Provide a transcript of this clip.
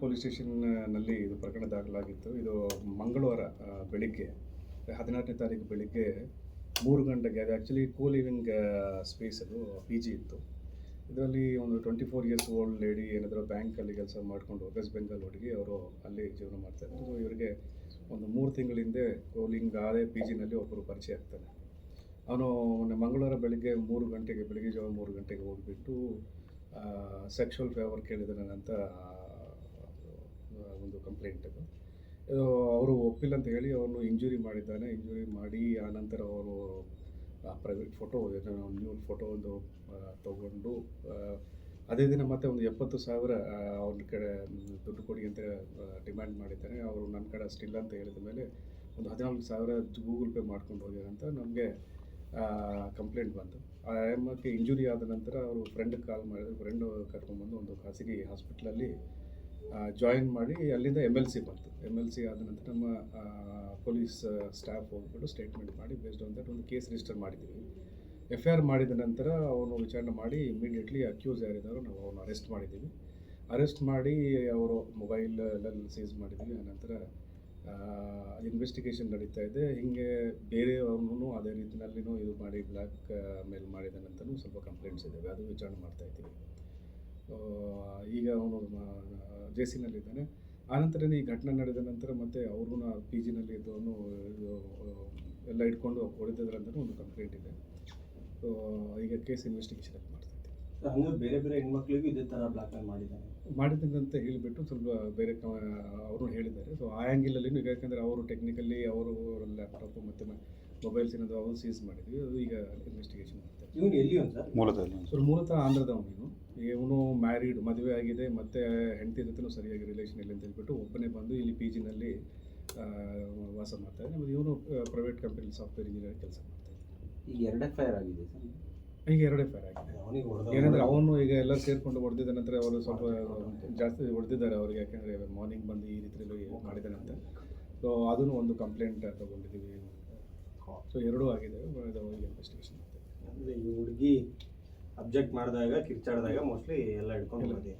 Police ಸ್ಟೇಷನ್ನಲ್ಲಿ ಇದು ಪ್ರಕರಣ ದಾಖಲಾಗಿತ್ತು. ಇದು ಮಂಗಳವಾರ ಬೆಳಿಗ್ಗೆ, ಹದಿನಾರನೇ ತಾರೀಕು ಬೆಳಿಗ್ಗೆ ಮೂರು ಗಂಟೆಗೆ, ಅದು ಆ್ಯಕ್ಚುಲಿ ಕೋ ಲಿವಿಂಗ್ ಸ್ಪೇಸ್ ಅದು ಪಿ ಜಿ ಇತ್ತು. ಇದರಲ್ಲಿ ಒಂದು twenty four years old lady ಏನಾದರೂ ಬ್ಯಾಂಕಲ್ಲಿ ಕೆಲಸ ಮಾಡಿಕೊಂಡು ವೆಸ್ಟ್ ಬೆಂಗಾಲ್ ಹುಡುಗಿ ಅವರು ಅಲ್ಲಿ ಜೀವನ ಮಾಡ್ತಾರೆ ಇವರಿಗೆ ಒಂದು ಮೂರು ತಿಂಗಳ ಹಿಂದೆ ಕೋಲಿಂಗ್ ಆದೇ ಪಿ ಜಿನಲ್ಲಿ ಒಬ್ಬರು ಪರಿಚಯ ಆಗ್ತಾನೆ. ಅವನು ಮೊನ್ನೆ ಮಂಗಳವಾರ ಬೆಳಿಗ್ಗೆ ಮೂರು ಗಂಟೆಗೆ, ಬೆಳಿಗ್ಗೆ ಜಾವ ಮೂರು ಗಂಟೆಗೆ ಹೋಗಿಬಿಟ್ಟು ಸೆಕ್ಷುವಲ್ ಫೇವರ್ ಕೇಳಿದಾನೆ ಅಂತ ಒಂದು ಕಂಪ್ಲೇಂಟ್ ಇದು ಅವರು ಒಪ್ಪಿಲ್ಲ ಅಂತ ಹೇಳಿ ಅವನು ಇಂಜುರಿ ಮಾಡಿದ್ದಾನೆ ಇಂಜುರಿ ಮಾಡಿ ಆ ನಂತರ ಅವರು ಪ್ರೈವೇಟ್ ಫೋಟೋ ನ್ಯೂ ಫೋಟೋ ಒಂದು ತಗೊಂಡು ಅದೇ ದಿನ ಮತ್ತೆ ಒಂದು ಎಪ್ಪತ್ತು ಸಾವಿರ ಅವ್ರ ಕಡೆ ದುಡ್ಡು ಕೊಡಿ ಅಂತ ಡಿಮ್ಯಾಂಡ್ ಮಾಡಿದ್ದಾನೆ. ಅವರು ನನ್ನ ಕಡೆ ಅಷ್ಟಿಲ್ಲ ಅಂತ ಹೇಳಿದ ಮೇಲೆ ಒಂದು ಹದಿನಾಲ್ಕು ಸಾವಿರ ಗೂಗಲ್ ಪೇ ಮಾಡ್ಕೊಂಡು ಹೋಗ್ಯಾರ ಅಂತ ನಮಗೆ ಕಂಪ್ಲೇಂಟ್ ಬಂತು. ಆ ಎಮ್ಮಕ್ಕೆ ಇಂಜುರಿ ಆದ ನಂತರ ಅವರು ಫ್ರೆಂಡ್ಗೆ ಕಾಲ್ ಮಾಡಿದ್ರು ಫ್ರೆಂಡು ಕರ್ಕೊಂಡ್ಬಂದು ಒಂದು ಖಾಸಗಿ ಹಾಸ್ಪಿಟ್ಲಲ್ಲಿ ಜಾಯಿನ್ ಮಾಡಿ ಅಲ್ಲಿಂದ ಎಂ ಎಲ್ ಸಿ ಬಂತು. ಎಂ ಎಲ್ ಸಿ ಆದ ನಂತರ ನಮ್ಮ ಪೊಲೀಸ್ ಸ್ಟಾಫ್ ಹೋಗ್ಬಿಟ್ಟು ಸ್ಟೇಟ್ಮೆಂಟ್ ಮಾಡಿ ಬೇಸ್ಡ್ ಆನ್ ದಟ್ ಒಂದು ಕೇಸ್ ರಿಜಿಸ್ಟರ್ ಮಾಡಿದ್ದೀವಿ. ಎಫ್ ಐ ಆರ್ ಮಾಡಿದ ನಂತರ ಅವನು ವಿಚಾರಣೆ ಮಾಡಿ ಇಮಿಡಿಯೇಟ್ಲಿ ಅಕ್ಯೂಸ್ ಯಾರಿದ್ದಾರೋ ನಾವು ಅವನು ಅರೆಸ್ಟ್ ಮಾಡಿದ್ದೀವಿ. ಅರೆಸ್ಟ್ ಮಾಡಿ ಅವರು ಮೊಬೈಲ್ ಎಲ್ಲ ಸೀಸ್ ಮಾಡಿದ್ದೀವಿ ಆನಂತರ ಇನ್ವೆಸ್ಟಿಗೇಷನ್ ನಡೀತಾ ಇದೆ. ಹಿಂಗೆ ಬೇರೆಯವ್ರನ್ನೂ ಅದೇ ರೀತಿಯಲ್ಲಿನೂ ಇದು ಮಾಡಿ ಬ್ಲ್ಯಾಕ್ ಮೇಲ್ ಮಾಡಿದ ನಂತರ ಸ್ವಲ್ಪ ಕಂಪ್ಲೇಂಟ್ಸ್ ಇದ್ದಾವೆ ಅದು ವಿಚಾರಣೆ ಮಾಡ್ತಾ ಇದ್ದೀವಿ. ಈಗ ಅವನು ಜೆ ಸಿನಲ್ಲಿದ್ದಾನೆ ಆನಂತರ ಈ ಘಟನೆ ನಡೆದ ನಂತರ ಮತ್ತೆ ಅವ್ರೂ ಪಿ ಜಿನಲ್ಲಿ ಇದ್ದವನು ಎಲ್ಲ ಇಟ್ಕೊಂಡು ಅಂತ ಒಂದು ಕಂಪ್ಲೇಂಟ್ ಇದೆ. ಸೊ ಈಗ ಕೇಸ್ ಇನ್ವೆಸ್ಟಿಗೇಷನ್ ಮಾಡ್ತಾ ಇದ್ದೀವಿ ಹಂಗೆ ಬೇರೆ ಬೇರೆ ಹೆಣ್ಮಕ್ಳಿಗೂ ಇದೇ ತರ ಬ್ಲಾಕ್ ಮೇಲ್ ಮಾಡಿದ್ದಾನೆ ಮಾಡಿದ್ದಂತ ಹೇಳಿಬಿಟ್ಟು ಸ್ವಲ್ಪ ಬೇರೆ ಕ ಅವರು ಹೇಳಿದ್ದಾರೆ. ಸೊ ಆ ಆ್ಯಂಗಿಲಲ್ಲಿ ಈಗ ಯಾಕಂದರೆ ಅವರು ಟೆಕ್ನಿಕಲಿ ಅವರು ಲ್ಯಾಪ್ಟಾಪು ಮತ್ತು ಮೊಬೈಲ್ಸ್ ಏನಾದರೂ ಅವರು ಸೀಸ್ ಮಾಡಿದ್ವಿ. ಅದು ಈಗ ಇನ್ವೆಸ್ಟಿಗೇಷನ್ ಮಾಡ್ತಾರೆ ಇವನು ಎಲ್ಲಿ ಸರ್? ಮೂಲತಃ ಸರ್ ಮೂಲತಃ ಆಂಧ್ರದವನು ಇವನು ಮ್ಯಾರಿಡ್ ಮದುವೆ ಆಗಿದೆ ಮತ್ತು ಹೆಂಡತಿ ಜೊತೆನೂ ಸರಿಯಾಗಿ ರಿಲೇಷನ್ ಇಲ್ಲ ಅಂತ ಹೇಳ್ಬಿಟ್ಟು ಒಬ್ಬನೇ ಬಂದು ಇಲ್ಲಿ ಪಿ ಜಿನಲ್ಲಿ ವಾಸ ಮಾಡ್ತಾ ಇದ್ದಾನೆ. ಮತ್ತು ಇವನು ಪ್ರೈವೇಟ್ ಕಂಪ್ನಿಲಿ ಸಾಫ್ಟ್ವೇರ್ ಇಂಜಿನಿಯರ್ ಕೆಲಸ ಮಾಡ್ತಾ ಇದ್ದಾನೆ. ಈಗ ಎರಡೇ ಫೈರ್ ಆಗಿದೆ ಸರ್. ಈಗ ಎರಡೇ ಫೈರ್ ಆಗಿದೆ. ಏನಂದರೆ ಏನಂದ್ರೆ ಅವನು ಈಗ ಎಲ್ಲ ಸೇರಿಕೊಂಡು ಹೊಡೆದಿದ್ದ ನಂತರ ಅವರು ಸ್ವಲ್ಪ ಜಾಸ್ತಿ ಹೊಡೆದಿದ್ದಾರೆ ಅವ್ರಿಗೆ. ಯಾಕೆಂದರೆ ಮಾರ್ನಿಂಗ್ ಬಂದು ಈ ರೀತಿಯಲ್ಲಿ ಮಾಡಿದ್ದಾನೆ ಅಂತ. ಸೊ ಅದನ್ನು ಒಂದು ಕಂಪ್ಲೇಂಟ್ ತಗೊಂಡಿದ್ದೀವಿ ಸೊ ಎರಡೂ ಆಗಿದೆ. ಇನ್ವೆಸ್ಟಿಗೇಷನ್ ಮಾಡ್ತಾ ಇದ್ದೀವಿ ಅಂದ್ರೆ ಈ ಹುಡುಗಿ ಅಬ್ಜೆಕ್ಟ್ ಮಾಡಿದಾಗ ಕಿರ್ಚಾಡಿದಾಗ ಮೋಸ್ಟ್ಲಿ ಎಲ್ಲ ಹಿಡ್ಕೊಂಡು. ಹೋದೆ